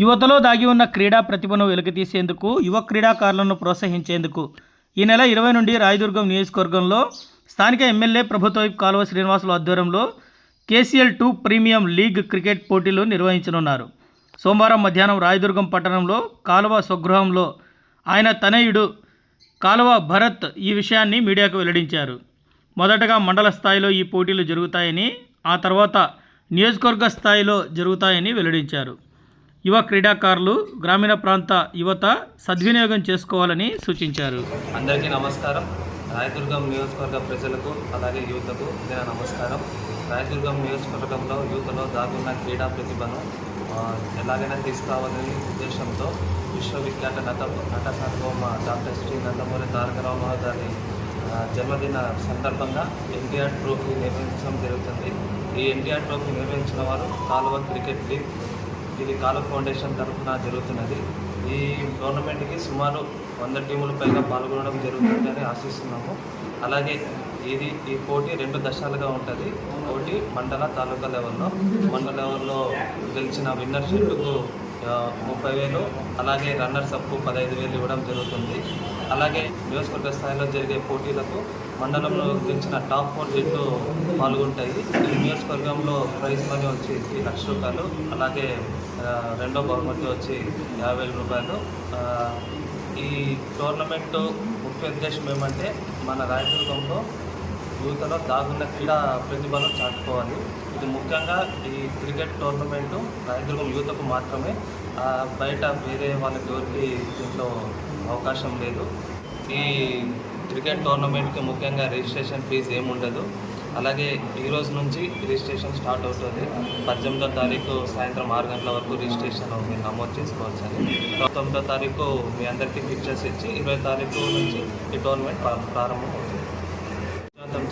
యువతలో దాగి ఉన్న క్రీడా ప్రతిభను వెలికితీసేందుకు యువ క్రీడాకారులను ప్రోత్సహించేందుకు. ఈ నెల ఇరవై నుండి రాయదుర్గం నియోజకవర్గంలో స్థానిక ఎమ్మెల్యే ప్రభుత్వ కాలువ శ్రీనివాసుల ఆధ్వర్యంలో KCL two premium league cricket పోటీలు నిర్వహించనున్నారు. సోమవారం మధ్యాహ్నం రాయదుర్గం పట్టణంలో కాలువ స్వగృహంలో ఆయన తనయుడు కాలువ భరత్ ఈ విషయాన్ని మీడియాకు వెల్లడించారు. మొదటగా మండల స్థాయిలో ఈ పోటీలు జరుగుతాయని ఆ తర్వాత నియోజకవర్గ స్థాయిలో జరుగుతాయని వెల్లడించారు. యువ క్రీడాకారులు గ్రామీణ ప్రాంత యువత సద్వినియోగం చేసుకోవాలని సూచించారు. అందరికీ నమస్కారం. రాయదుర్గం నియోజకవర్గ ప్రజలకు అలాగే యువతకు నేను నమస్కారం. రాయదుర్గం నియోజకవర్గంలో యువతలో దాగున్న క్రీడా ప్రతిభను ఎలాగైనా తీసుకురావాలనే ఉద్దేశంతో విశ్వవిఖ్యాత నట నట సార్వభౌమ డాక్టర్ శ్రీ నందమూరి తారక రామారావు గారి జన్మదిన సందర్భంగా ఎన్టీఆర్ ట్రోఫీ నిర్వహించడం జరుగుతుంది. ఈ ఎన్టీఆర్ ట్రోఫీ నిర్వహించిన వారు కాలువ క్రికెట్ లీగ్ ఇది కాలువ ఫౌండేషన్ తరఫున జరుగుతున్నది. ఈ టోర్నమెంట్కి సుమారు వంద టీముల పైగా పాల్గొనడం జరుగుతుందని ఆశిస్తున్నాము. అలాగే ఇది ఈ పోటీ రెండు దశలుగా ఉంటుంది. ఒకటి మండల తాలూకా లెవెల్లో. మండల లెవెల్లో గెలిచిన విన్నర్ షీట్కు ముప్పై వేలు అలాగే రన్నర్స్ అప్ పదహైదు వేలు ఇవ్వడం జరుగుతుంది. అలాగే నియోజకవర్గ స్థాయిలో జరిగే పోటీలకు మండలంలో గెలిచిన టాప్ ఫోర్ జట్లు పాల్గొంటాయి. ఈ నియోజకవర్గంలో ప్రైజ్ మనీ వచ్చి లక్ష రూపాయలు అలాగే రెండో బహుమతి వచ్చి యాభై వేల రూపాయలు. ఈ టోర్నమెంట్ ముఖ్య ఉద్దేశం ఏమంటే మన రాయదుర్గంలో యువతలో దాగున్న క్రీడా ప్రతిభను చాటుకోవాలి. ఇది ముఖ్యంగా ఈ క్రికెట్ టోర్నమెంటు రాయదుర్గం యువతకు మాత్రమే బయట వేరే వాళ్ళకి ఎవరికి దీంట్లో అవకాశం లేదు. ఈ క్రికెట్ టోర్నమెంట్కి ముఖ్యంగా రిజిస్ట్రేషన్ ఫీజు ఏముండదు అలాగే ఈ రోజు నుంచి రిజిస్ట్రేషన్ స్టార్ట్ అవుతుంది. పద్దెనిమిదో తారీఖు సాయంత్రం ఆరు గంటల వరకు రిజిస్ట్రేషన్ మీరు నమోదు చేసుకోవచ్చని పంతొమ్మిదో తారీఖు మీ అందరికీ ఫిక్చర్స్ ఇచ్చి ఇరవై తారీఖు నుంచి ఈ టోర్నమెంట్ ప్రారంభం అవుతుంది.